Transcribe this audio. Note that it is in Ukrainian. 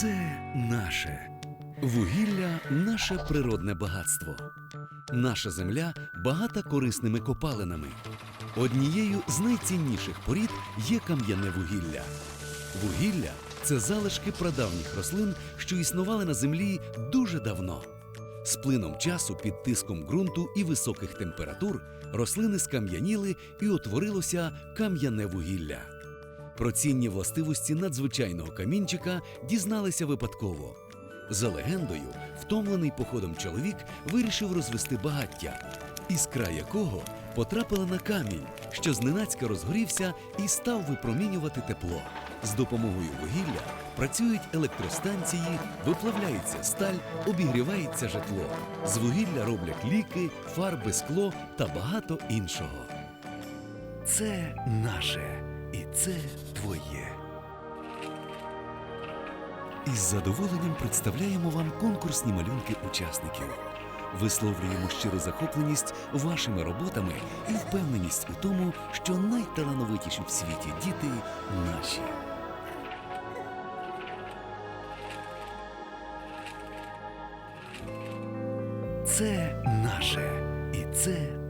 Це наше вугілля наше природне багатство. Наша земля багата корисними копалинами. Однією з найцінніших порід є кам'яне вугілля. Вугілля це залишки прадавніх рослин, що існували на землі дуже давно. З плином часу під тиском ґрунту і високих температур рослини скам'яніли і утворилося кам'яне вугілля. Про цінні властивості надзвичайного камінчика дізналися випадково. За легендою, втомлений походом чоловік вирішив розвести багаття, іскра якого потрапила на камінь, що зненацька розгорівся і став випромінювати тепло. З допомогою вугілля працюють електростанції, виплавляється сталь, обігрівається житло. З вугілля роблять ліки, фарби, скло та багато іншого. Це наше і це твоє. Із задоволенням представляємо вам конкурсні малюнки учасників. Висловлюємо щиру захопленість вашими роботами і впевненість у тому, що найталановитіші в світі діти наші. Це наше і це.